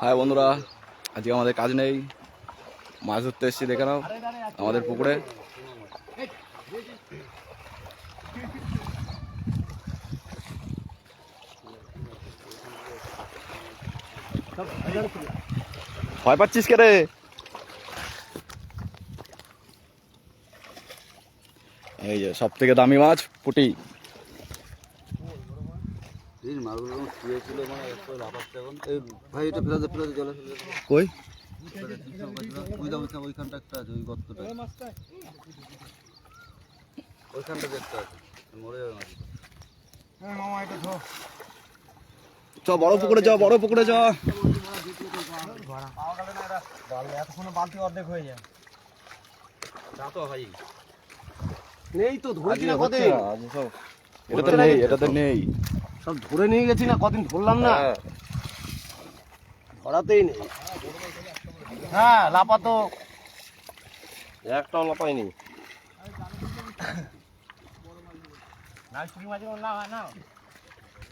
High বন্ধুরা, আজকে আমাদের কাজ নেই। মাছ ধরতে এসেছি, দেখে নাও, আমাদের পুকুরে। ভয় পাচ্ছিস কে রে? এই যে সব থেকে দামি মাছ পুটি। এই মাছগুলো শুয়েছিল মানে একটু লাফাচ্ছে এখন। এই ভাই এটা ফেলে জলে কই? ওইখানটা একটা আছে ওই গর্তটা। ওইখানটা একটা আছে মরে যাবে মাছ চ বড় পুকুরে যাও বড় পুকুরে যাও এতক্ষণে বালতি অর্ধেক হয়ে যায় তো ভাই। নেই তো ধরেছি না কদিন? এটাতে নেই এটাতে নেই। সব ধরে নিয়ে গেছি না কদিন ধরলাম না। ধরাতেই নেই। হ্যাঁ লাপা তো একটাও লাপাইনি। না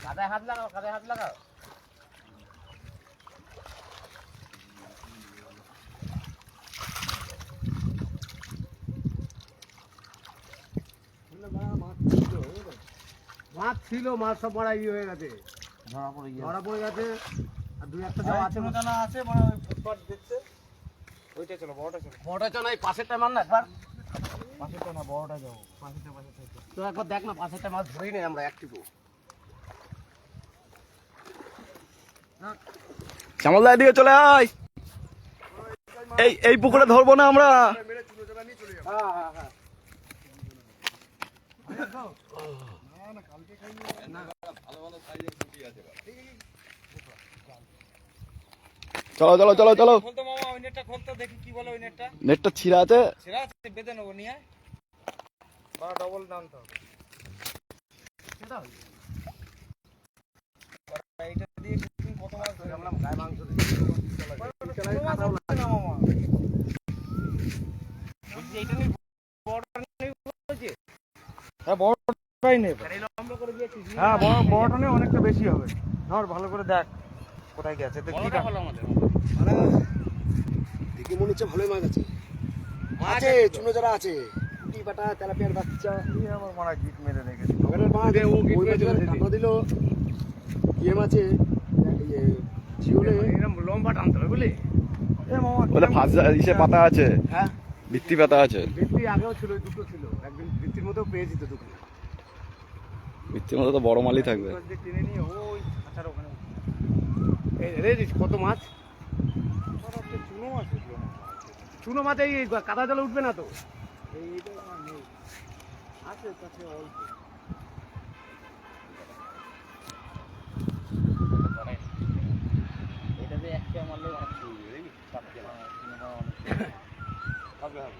কাদায় হাত লাগাও হাত লাগাও। মাছ ছিল মাছ সব বড় ইয়ে হয়ে গেছে। ধরা পড়ে গিয়ে। ধরা পড়ে গেছে আর দুই একটা যা আছে। জানা আছে মানে ওই ফুটপাত দেখছে ওইটা চলো বড়টা চলো। বড়টা চো না এই পাশেরটা মার না একবার। পাশেরটা না বড়টা যাব পাশেরটা পাশেরটা তো একবার দেখ না পাশেরটা মাছ ধরেই নেই আমরা একটুকু শ্যামলদা এদিকে চলে আয়। এই এই পুকুরে ধরবো না আমরা। হ্যাঁ হ্যাঁ হ্যাঁ। চলো চলো চলো চলো। খোলতো মামা ওই নেটটা খোলতো দেখি কি বলে ওই নেটটা। নেটটা ছিঁড়া আছে। সেরা আছে বেঁধে নেব নিয়ে বারো ডবল দাম তো। এইটা দিয়ে কত মাছ ধরে? আমরা গায়ে মাংস এইটা হ্যাঁ বড়টাই হ্যাঁ বড় বড়টা নিয়ে অনেকটা বেশি হবে। ধর ভালো করে দেখ কোথায় গেছে। দেখি মনে হচ্ছে ভালোই মাছ আছে। আছে চুনো যারা আছে। বাটা তেলাপিয়ার বাচ্চা। আমার মারা গিট মেরে রেখেছে। কাঁকড়া দিল। ইয়ে জিওলে লম্বা টানতে হবে বুঝলি? এ মামা বলে ফাঁস ইসে পাতা আছে। হ্যাঁ। ভিত্তি পাতা আছে। ভিত্তি আগেও ছিল দুটো ছিল। একদিন ভিত্তির মতো পেয়েছি তো দোকানে ভিত্তির মধ্যে তো বড় মালই থাকবে। যে টেনে নিয়ে ওই ওখানে এই রেজিস কত মাছ? চুনো মাছ এই কাদা জলে উঠবে না তো? এইটা আমার নেই। আছে কাছে অল্প। এটাতে একটা মারলে অনেক চলবে না হবে হবে।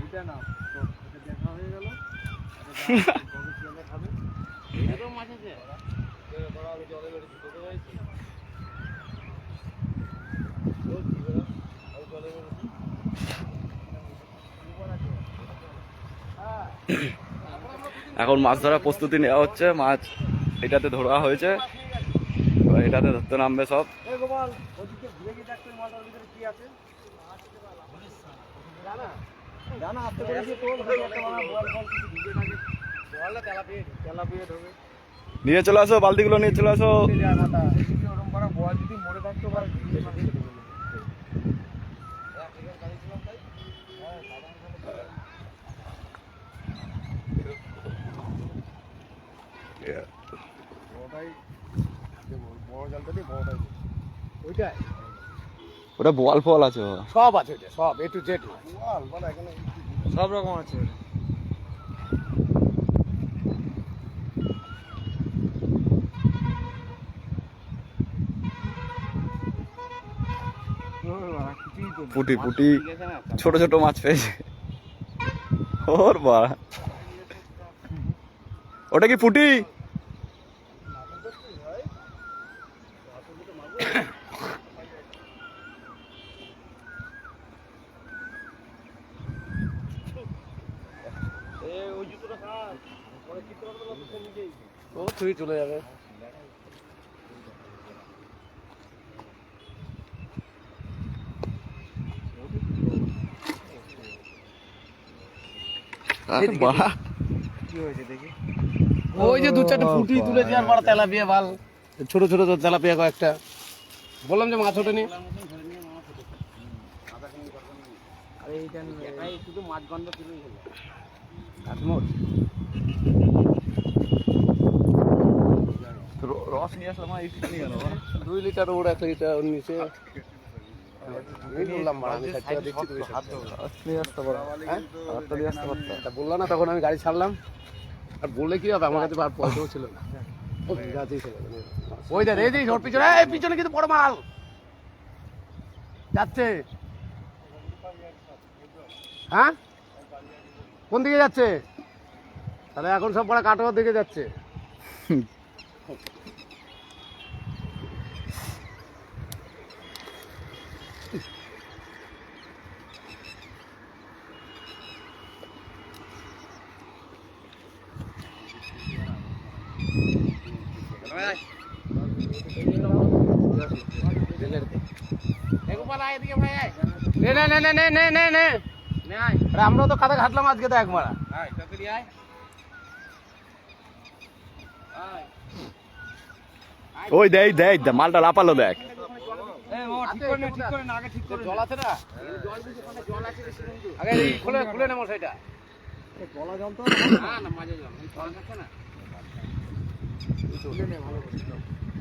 এইটা না দেখা হয়ে গেল। এখন মাছ ধরার প্রস্তুতি নেওয়া হচ্ছে। মাছ এটাতে ধরা হয়েছে। এটাতে ধরতে নামবে সব। বল নিয়ে চলে আসো বালতিগুলো নিয়ে চলে আসো। বল ওটা বোয়াল ফল আছে সব আছে সব এ টু জেড বল বল এখানে। সব রকম আছে পুটি পুটি, ছোট ছোট মাছ পেয়েছে। ওর বা ওটা কি পুটি? ও তুই চলে যাবে আরে বাড়া কি হয়েছে দেখি ওই যে দু চারটে ফুটি তুলেছে আর বড় তেলাপিয়া ভালো ছোট ছোট তেলাপিয়া কয়েকটা। বললাম যে মাছ ওঠেনি। আরে এইটা একাই শুধু মাছ গন্ধ তুলেই হলো। রস নিয়ে আসলাম দুই লিটার ওর এক লিটার ওর নিচে। এই বললাম হ্যাঁ? বলল না তখন আমি গাড়ি ছাড়লাম। আর বললে কি হবে আমার কাছে আর পয়সাও ছিল না। ওই দেখ এই যে ওর পিছনে এই পিছনে কিন্তু বড় মাল। যাচ্ছে। হ্যাঁ? কোন দিকে যাচ্ছে? তাহলে এখন সব বড় কাটোয়ার দিকে যাচ্ছে। আমরাও তো কাদা ঘাটলাম আজকে তো একমারা ওই দেখ দেখ মালটা লাপালো দেখ। জল আছে না? জল আছে খুলে নেব সেটা জল তো না মাঝে জল জল না।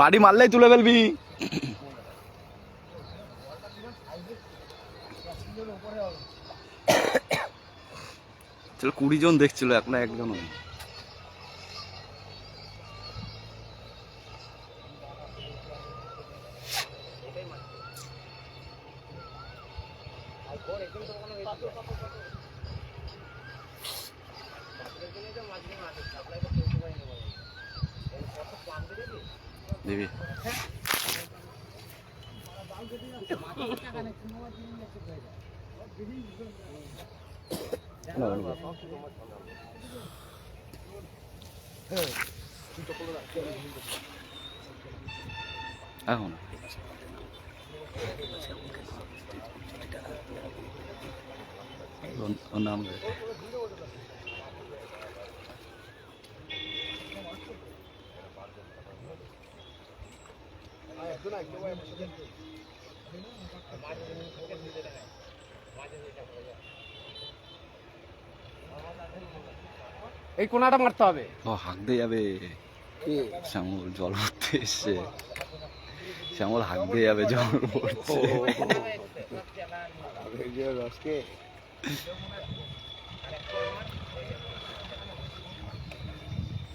বাড়ি মারলেই তুলে ফেলবি। কুড়ি জন দেখছিল এখন একজন দিবি। এখন। নাম এই কোনাটা মারতে হবে। ও হাঁক দিয়ে যাবে। শ্যামল জল ভরতে এসছে। শ্যামল হাঁক দিয়ে যাবে জল ভরছে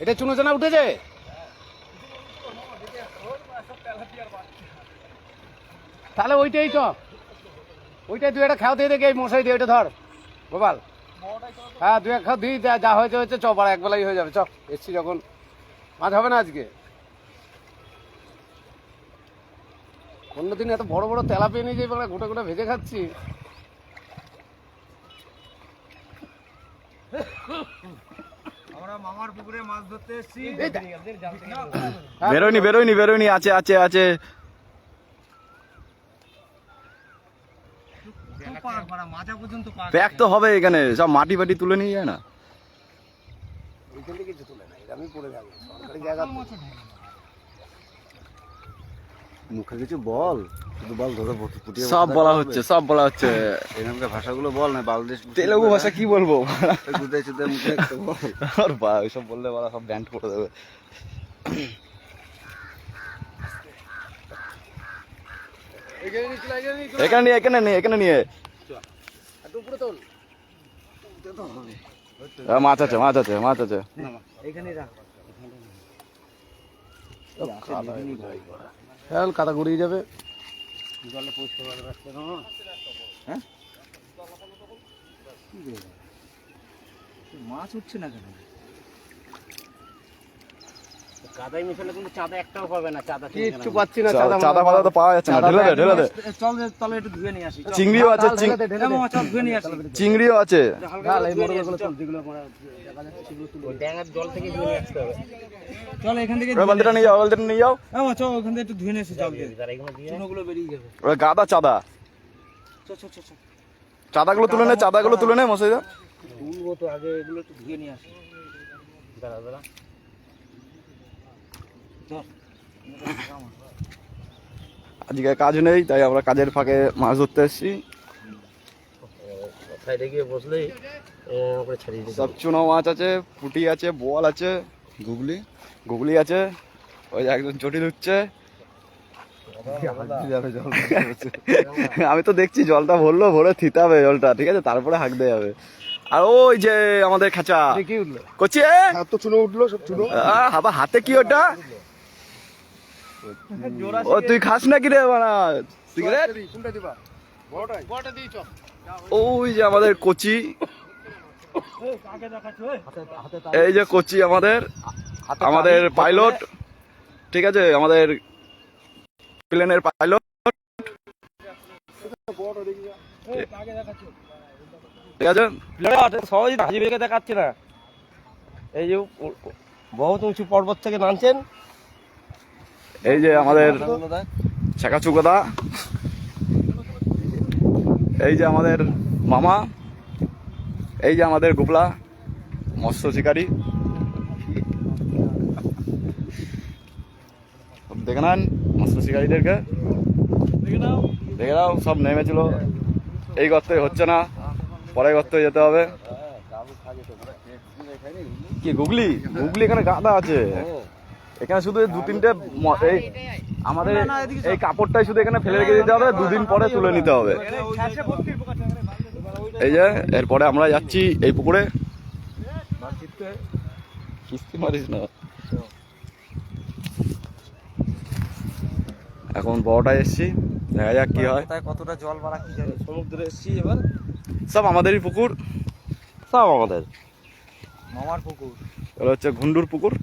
এটা চুনো চানা উঠেছে? তাহলে ওইটাই চ ওইটাই তুই একটা খাও দিয়ে দেখে এই মশাই দিয়ে ওইটা ধর। গোপাল। হ্যাঁ তুই এক খাও দিই যা হয়েছে হয়েছে চ পাড়া একবেলাই হয়ে যাবে চ। এসছি যখন। মাছ হবে না আজকে। অন্যদিন এত বড় বড় তেলাপিয়া নিয়ে যাই বাংলা গোটা গোটা ভেজে খাচ্ছি। আমরা মামার পুকুরে মাছ ধরতে এসেছি। এই দেখ। বেরোয়নি বেরোয়নি বেরোয়নি আছে আছে আছে পাক মারা মাথা পর্যন্ত প্যাক তো হবে এখানে সব মাটি ফাটি তুলে নিয়ে যায় না। কিছু তুলে নাই আমি পড়ে যাব সরকারি জায়গা মুখে কিছু বল শুধু বল ধরে ফুটিয়ে সব বলা হচ্ছে সব বলা হচ্ছে। ভাষাগুলো বল না বাংলাদেশ তেলেগু ভাষা কি বলব? গুদে চুদে মুখে একটা বল। আর বা ওইসব বললে বলা সব ব্যান্ড করে দেবে। এখানে নিয়ে এখানে নিয়ে এখানে নিয়ে। মাছ আছে মাছ আছে মাছ আছে। খেয়াল কাদা গড়িয়ে যাবে। মাছ উঠছে না কেন? কাদাই মিশালে কিন্তু চাঁদা একটাও পাবে না চাঁদা কিচ্ছু পাচ্ছি না চাঁদা চাঁদা ফাদা তো পাওয়া যাচ্ছে না ঢেলে দে ঢেলে দে। চল তলে একটু ধুয়ে নিয়ে আসি চিংড়িও আছে চিং- চল ধুয়ে নিয়ে আসি। চিংড়িও আছে। ঢাল, এই মোটরগুলো তোল, যেগুলো আমরা দেখা যাচ্ছে সেগুলো তুলে। ওই ড্যাঙার জল থেকে ধুয়ে নিয়ে আসতে হবে। চল এখান থেকে বালতিটা নিয়ে যাও বালতিটা নিয়ে যাও। হ্যাঁ চল ওখান থেকে একটু ধুয়ে নিয়ে এসে জল দিয়ে। চুনোগুলো বেরিয়ে যাবে। ওই গাদা চাঁদা। চল চল চল চল। চাঁদাগুলো তুলে নে চাঁদাগুলো তুলে নে মশাইদা তুলবো তো আগে এগুলো একটু ধুয়ে নিয়ে আসি। দাঁড়া দাঁড়া। আজকে কাজ নেই তাই আমরা কাজের ফাঁকে মাছ ধরতে এসেছি। সাইডে গিয়ে বসলেই করে ছাড়িয়ে সব চুনো মাছ আছে পুটি আছে বোয়াল আছে। গুগলি? গুগলি আছে। ওই যে একজন চটি হচ্ছে আমি তো দেখছি জলটা ভরলো ভরে থিতাবে জলটা ঠিক আছে? তারপরে হাঁক দেওয়া যাবে আর ওই যে আমাদের খাঁচা। এ কি উঠল? করছি তো চুনো উঠল সব চুনো। আবার হাতে কি ওটা? ও, তুই খাস না কি রে ওই যে আমাদের কোচি। এই যে কোচি আমাদের আমাদের পাইলট ঠিক আছে? আমাদের প্লেনের পাইলট ঠিক আছে? সহজে হাজি বেগে দেখাচ্ছে না। এই যে বহুত উঁচু পর্বত থেকে নামছেন। এই যে আমাদের শেখা চুকদা এই যে আমাদের মামা। এই যে আমাদের গোপলা, মৎস্য শিকারী। দেখে নেন মৎস্য শিকারীদেরকে। দেখে নাও, সব নেমেছিল। এই গর্তে হচ্ছে না পরে গর্তে যেতে হবে। কি, গুগলি? গুগলি এখানে গাদা আছে। এখানে শুধু দু তিনটে এই আমাদের এই কাপড়টাই শুধু এখানে ফেলে রেখে দিতে হবে দুদিন পরে তুলে নিতে হবে। এই যে এরপরে আমরা যাচ্ছি এই পুকুরে। কিস্তি মারিস না। এখন বড়টায় এসছি দেখা যাক কি হয়। কতটা জল বাড়া কি জানি। সমুদ্রে এসছি এবার। সব আমাদেরই পুকুর। সব আমাদের। মামার পুকুর। এটা হচ্ছে ঘুন্ডুর পুকুর।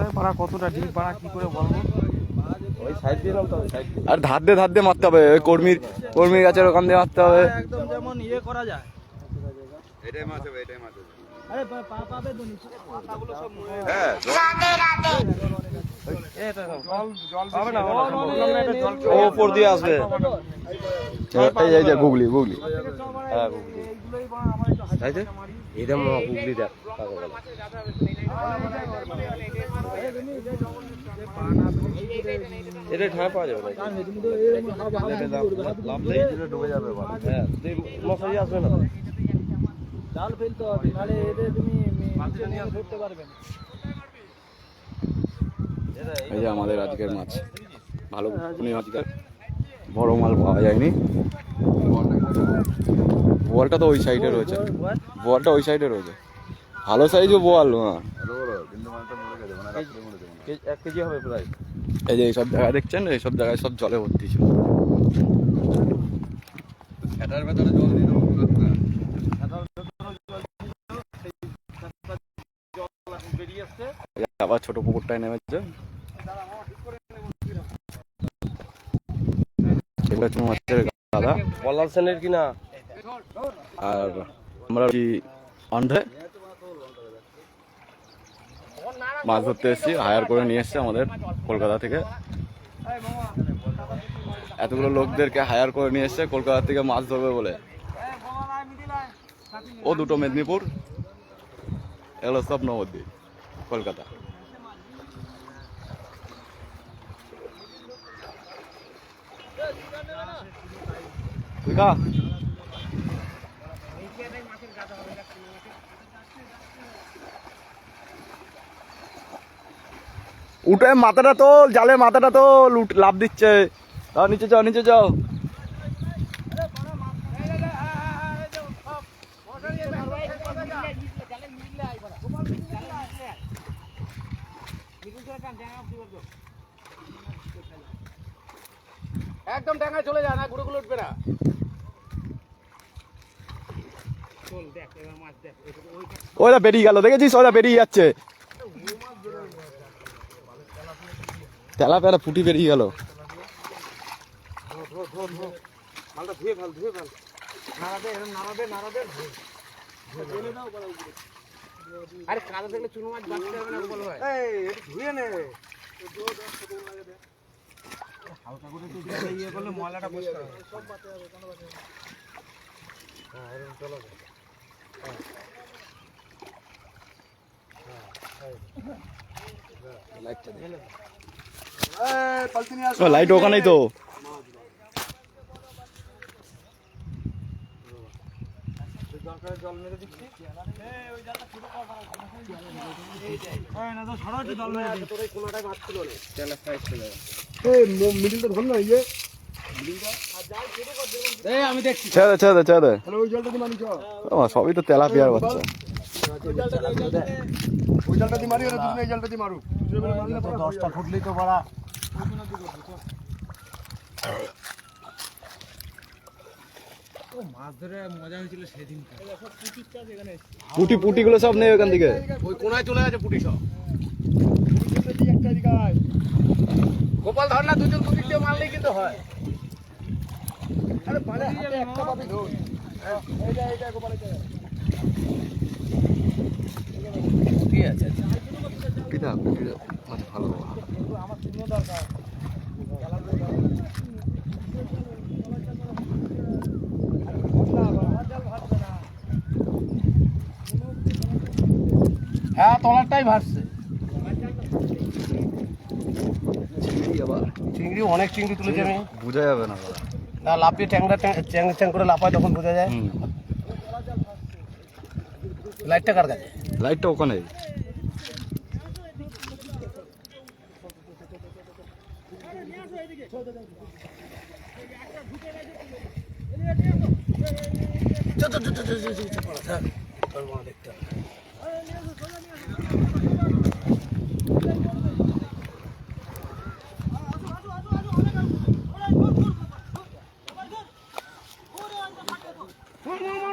কোথায় পাড়া কতটা ডিপ পাড়া কি করে বলব ওই সাইড দিয়ে নামতে হবে আর ধার দিয়ে ধার দিয়ে মারতে হবে ওই কর্মীর কর্মীর গাছের ওখান দিয়ে মারতে হবে একদম যেমন ইয়ে করা যায় এটাই মাছ হবে এটাই মাছ হবে আরে পা পা পাবে তো নিচে পাতাগুলো সব মরে হ্যাঁ এটা জল জল হবে না হবে না বললাম না এটা জল ও উপর দিয়ে আসবে এই এই যে গুগলি গুগলি হ্যাঁ গুগলি তাই তো এরকম গুগলি দেখ এটা ঠায় পাওয়া যাবে না ডুবে যাবে বল হ্যাঁ মশারি আসবে না জাল ফেলতে হবে নাহলে এদের তুমি ধরতে পারবে না। এই যে আমাদের আজকের মাছ। ভালো পুকুনি আজকের বড় মাল পাওয়া যায়নি। বোয়ালটা তো ওই সাইডে রয়েছে। বোয়ালটা ওই সাইডে রয়েছে। ভালো সাইজও বোয়াল হ্যাঁ আরও বড় কিন্তু মাছটা মরে গেছে মানে রাত্রে মরে যাবে না এক কেজি হবে প্রায়। এই যে এইসব জায়গায় দেখছেন? এইসব জায়গায় সব জলে ভর্তি ছিল। এটার ভেতরে জল দিয়ে দেবো আবার ছোট পুকুরটায় নেমেছে। এগুলো হচ্ছে মাছের গাদা বলাল সেনের কিনা আর আমরা কি অন্ধে মাছ ধরতে এসেছি হায়ার করে নিয়ে এসছে আমাদের কলকাতা থেকে। এতগুলো লোকদেরকে হায়ার করে নিয়ে এসছে, কলকাতা থেকে মাছ ধরবে বলে। ও দুটো মেদিনীপুর, এগুলো সব নবদ্বীপ, কলকাতা। তুই উঠে মাথাটা তোল জালে মাথাটা তোল উঠ লাভ দিচ্ছে। তাও নিচে যাও নিচে যাও। একদম ডাঙায় চলে যা না গুড়ো উঠবে না। ওরা বেরিয়ে গেল দেখেছিস? ওরা বেরিয়ে যাচ্ছে। তেলা পেলা ফুটি বেরিয়ে গেল। ধুয়ে ধুয়ে নাড়াবে আরে কাদা দেখলে চুনো মাছ ধুয়ে নে এই না তো সবই তো তেলা পেয়ার বাচ্চা। ওই জলটা দিয়ে মারি আর তুমি এই জলটা দিয়ে মারু। দশটা ফুটলেই তো বড়া। মাছ ধরে মজা হয়েছিল সেদিন পুটি পুটি গুলো সব নেই ওখান থেকে। ওই কোনায় চলে গেছে পুটি সব। গোপাল ধর না দুজন দুদিক দিয়ে মারলেই কিন্তু হয়। আরে পালে একটা পাবি ধর। এইটা এইটা গোপালে আছে মাছ ভালো দরকার হ্যাঁ তলারটাই ভাসছে। চিংড়ি অনেক চিংড়ি তুলেছে আমি। বোঝা যাবে না না লাফিয়ে ট্যাংরা চ্যাং চ্যাং করে লাফায় তখন বোঝা যায়। লাইটটা কার কাছে? লাইটটা ওখানে। উল্টো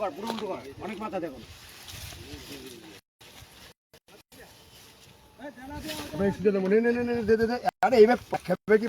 কর পুরো উল্টো কর। অনেক মাথা দেখুন আরে এইবার খেপে কি